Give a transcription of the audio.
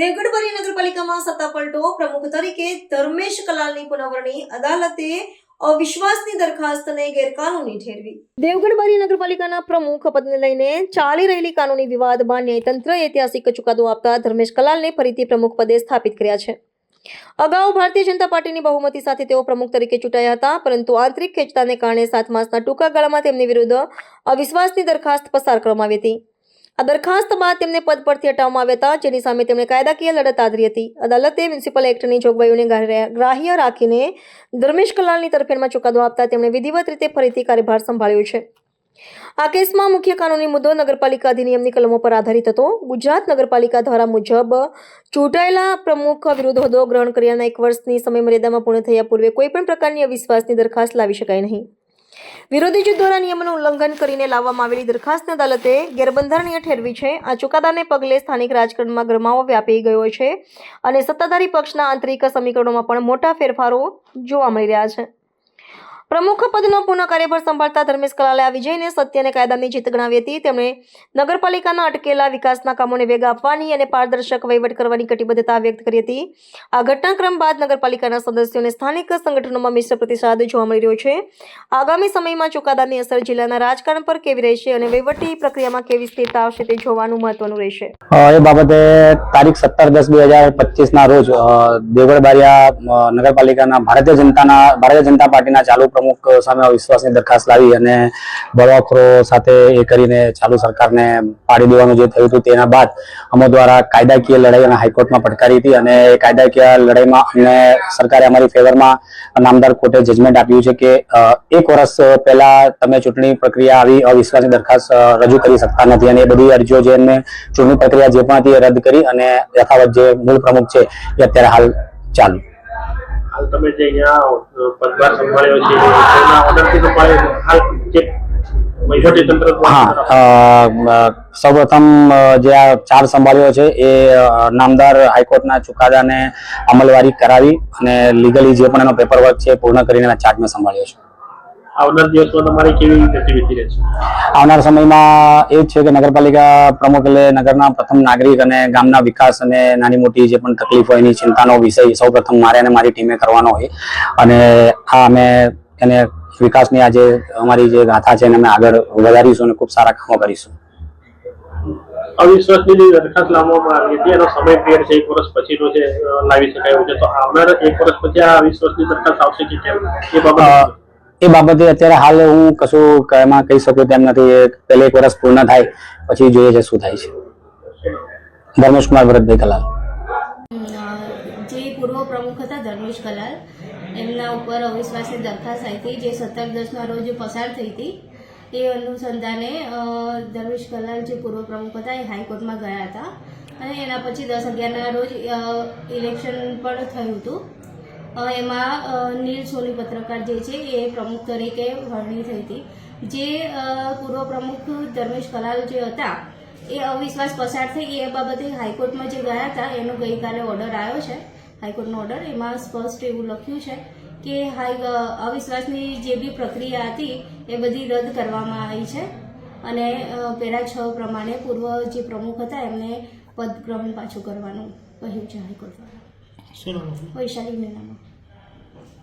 દેવગઢ નગરપાલિકામાં સત્તાપલટો પ્રમુખ તરીકે ધર્મેશ કલાલની પુનવરણી અદાલતે અવિશ્વાસની દરખાસ્તને ગેરકાનૂની ઠેરવી. દેવગઢ નગરપાલિકાના પ્રમુખ પદને લઈને ચાલી રહેલી કાનૂની વિવાદમાં ન્યાયતંત્ર ઐતિહાસિક ચુકાદો આપતા ધર્મેશ કલાલને ફરીથી પ્રમુખ પદે સ્થાપિત કર્યા છે. અગાઉ ભારતીય જનતા પાર્ટીની બહુમતી સાથે તેઓ પ્રમુખ તરીકે ચૂંટાયા હતા, પરંતુ આંતરિક ખેંચતાને કારણે સાત માસના ટૂંકા ગાળામાં તેમની વિરુદ્ધ અવિશ્વાસની દરખાસ્ત પસાર કરવામાં આવી હતી. આ દરખાસ્ત બાદ તેમને પદ પરથી હટાવવામાં આવ્યા હતા, જેની સામે તેમણે કાયદાકીય લડત આદરી હતી. અદાલતે મ્યુનિસિપલ એક્ટની જોગવાઈઓને ગ્રાહ્ય ગ્રાહ્ય રાખીને ધર્મેશ કલાલની તરફેણમાં ચુકાદો આપતા તેમણે વિધિવત રીતે ફરીથી કાર્યભાર સંભાળ્યો છે. આ કેસમાં મુખ્ય કાનૂની મુદ્દો નગરપાલિકા અધિનિયમની કલમો પર આધારિત હતો. ગુજરાત નગરપાલિકા દ્વારા મુજબ ચૂંટાયેલા પ્રમુખ વિરુદ્ધ હોદ્દો ગ્રહણ કર્યાના એક વર્ષની સમયમર્યાદામાં પૂર્ણ થયા પૂર્વે કોઈપણ પ્રકારની અવિશ્વાસની દરખાસ્ત લાવી શકાય નહીં. વિરોધી જૂથ દ્વારા નિયમોનું ઉલ્લંઘન કરીને લાવવામાં આવેલી દરખાસ્તને અદાલતે ગેરબંધારણીય ઠેરવી છે. આ ચુકાદાને પગલે સ્થાનિક રાજકારણમાં ગરમાવો વ્યાપી ગયો છે અને સત્તાધારી પક્ષના આંતરિક સમીકરણોમાં પણ મોટા ફેરફારો જોવા મળી રહ્યા છે. પ્રમુખ પદનો પુનઃ કાર્યભાર સંભાળતા ધર્મેશ કલાલે આ વિજયને સત્ય અને કાયદાની જીત ગણાવી હતી. તેમણે નગરપાલિકાના અટકેલા વિકાસના કામોને વેગ આપવાની અને પારદર્શક વહીવટ કરવાની કટિબદ્ધતા વ્યક્ત કરી હતી. આ ઘટનાક્રમ બાદ નગરપાલિકાના સદસ્યોને સ્થાનિક સંગઠનોમાં મિશ્ર પ્રતિસાદ જોવા મળી રહ્યો છે. આગામી સમયમાં ચુકાદાની અસર જિલ્લાના રાજકારણ પર કેવી રહેશે અને વહીવટી પ્રક્રિયામાં કેવી સ્થિરતા આવશે તે જોવાનું મહત્વનું રહેશે. એ બાબતે તારીખ સત્તર દસ બે હજાર પચીસ ના રોજ દેવળબારિયા નગરપાલિકાના ભારતીય જનતાના, ભારતીય જનતા પાર્ટીના ચાલુ પ્રમુખ સામે અવિશ્વાસની દરખાસ્ત લાવી અને બળવાખોરો સાથે એ કરીને ચાલુ સરકારને પાડી દેવાનું જે થયું હતું તેના બાદ અમો દ્વારા કાયદાકીય લડાઈ અને હાઈકોર્ટમાં પડકારી હતી અને એ કાયદાકીય લડાઈમાં અમને સરકારે અમારી ફેવરમાં નામદાર કોર્ટે જજમેન્ટ આપ્યું છે કે એક વર્ષ પહેલા તમે ચૂંટણી પ્રક્રિયા આવી અવિશ્વાસની દરખાસ્ત રજૂ કરી શકતા નથી અને એ બધી અરજીઓ જે એમને ચૂંટણી પ્રક્રિયા જે પણ હતી એ રદ કરી અને યથાવત જે મૂળ પ્રમુખ છે એ અત્યારે હાલ ચાલુ. હાલ તમે જે અહીંયા પદભાર સંભાળ્યો છે તેના ઓર્ડરથી તમારે હાલ જે હા સૌપ્રથમ જે આ ચાર સંભાળ્યો છે, એ નામદાર હાઈકોર્ટના ચુકાદાને અમલવારી કરાવી અને લીગલી જે પણ એનો પેપર વર્ક છે પૂર્ણ કરીને મેં ચાર્જ મેં સંભાળ્યો છે. આવનાર દિવસમાં તમારી કેવી ગતિવિધિ રહેશે? આવનાર સમયમાં એ છે કે નગરપાલિકા પ્રમુખ એટલે નગરના પ્રથમ નાગરિક અને ગામના વિકાસ અને નાની મોટી જે પણ તકલીફો એની ચિંતાનો વિષય સૌ પ્રથમ મારે અને મારી ટીમે કરવાનો હોય. અને આ અમે એને વિકાસની આ જે અમારી જે ગાથા છે એને અમે આગળ વધારીશું અને ખૂબ સારા કામો કરીશું. અવિશ્વાસની જે દરખાસ્ત લાવવામાં આવી હતી એનો સમય પિરિયડ છે એક વર્ષ પછીનો છે લાવી શકાય એવું છે. તો આવનાર એક વર્ષ પછી આ અવિશ્વાસની દરખાસ્ત આવશે કે કેમ? એ બાબત એ બાબતે અત્યારે હાલ હું કશું એમાં કહી શકું તેમ નથી. પહેલે એક વર્ષ પૂર્ણ થાય, પછી જોઈએ છે શું થાય છે. ધર્મેશ કુમાર ભરતભાઈ કલાલ. જે પૂર્વ પ્રમુખ હતા ધર્મેશ કલાલ, એમના ઉપર અવિશ્વાસની દરખાસ્ત આવી હતી, જે સત્તર દસના રોજ પસાર થઈ હતી. એ અનુસંધાને ધર્મેશ કલાલ જે પૂર્વ પ્રમુખ હતા એ હાઈકોર્ટમાં ગયા હતા. અને એના પછી દસ અગિયારના રોજ ઇલેક્શન પણ થયું હતું. એમાં નીલ સોની પત્રકાર જે છે, એ પ્રમુખ તરીકે વરણી થઈ હતી. જે પૂર્વ પ્રમુખ ધર્મેશ કલાલ જે હતા, એ અવિશ્વાસ પસાર થઈ એ બાબતે હાઈકોર્ટમાં જે ગયા હતા, એનો ગઈકાલે ઓર્ડર આવ્યો છે. હાઈકોર્ટનો ઓર્ડર, એમાં સ્પષ્ટ એવું લખ્યું છે કે હાઈ અવિશ્વાસની જે બી પ્રક્રિયા હતી, એ બધી રદ કરવામાં આવી છે. અને પેરા છ પ્રમાણે પૂર્વ જે પ્રમુખ હતા, એમને પદગ્રહણ પાછું કરવાનું કહ્યું છે હાઈકોર્ટ દ્વારા वैशाली निनामा